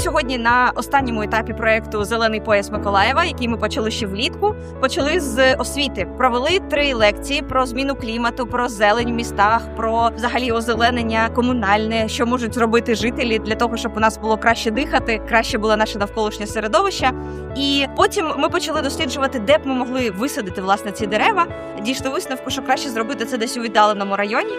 сьогодні на останньому етапі проекту Зелений пояс Миколаєва, який ми почали ще влітку. Почали з освіти. Провели три лекції про зміну клімату, про зелень в містах, про взагалі озеленення комунальне, що можуть зробити жителі для того, щоб у нас було краще дихати, краще було наше навколишнє середовище. І потім ми почали досліджувати, де б ми могли висадити власне ці дерева. Дійшли висновку, що краще зробити це десь у віддаленому районі.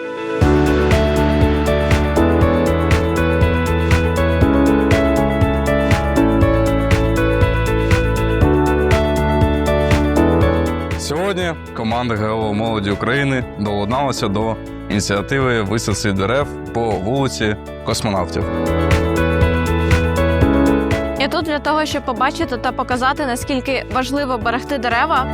Сьогодні команда ГО молоді України долуналася до ініціативи висадці дерев по вулиці космонавтів. Я тут для того, щоб побачити та показати, наскільки важливо берегти дерева.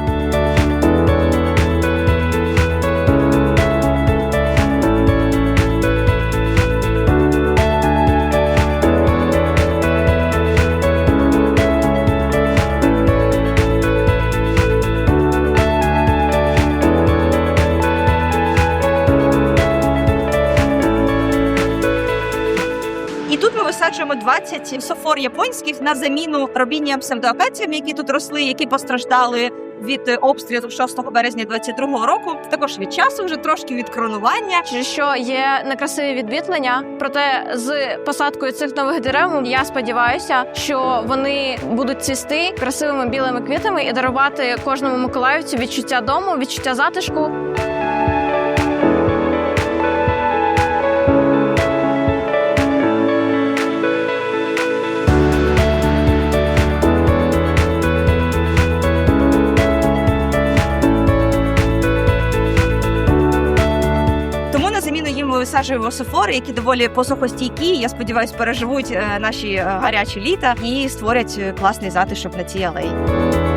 Висаджуємо 20 софор японських на заміну робінням псевдоакаціям, які тут росли, які постраждали від обстрілу 6 березня 22 року. Також від часу, вже трошки від коронування. Що є некрасиві відвітлення. Проте з посадкою цих нових дерев я сподіваюся, що вони будуть цвісти красивими білими квітами і дарувати кожному миколаївцю відчуття дому, відчуття затишку. На заміну їм софори, які доволі посухостійкі. Я сподіваюся, переживуть е, наші е, гарячі літа і створять е, класний затишок на цій алеї.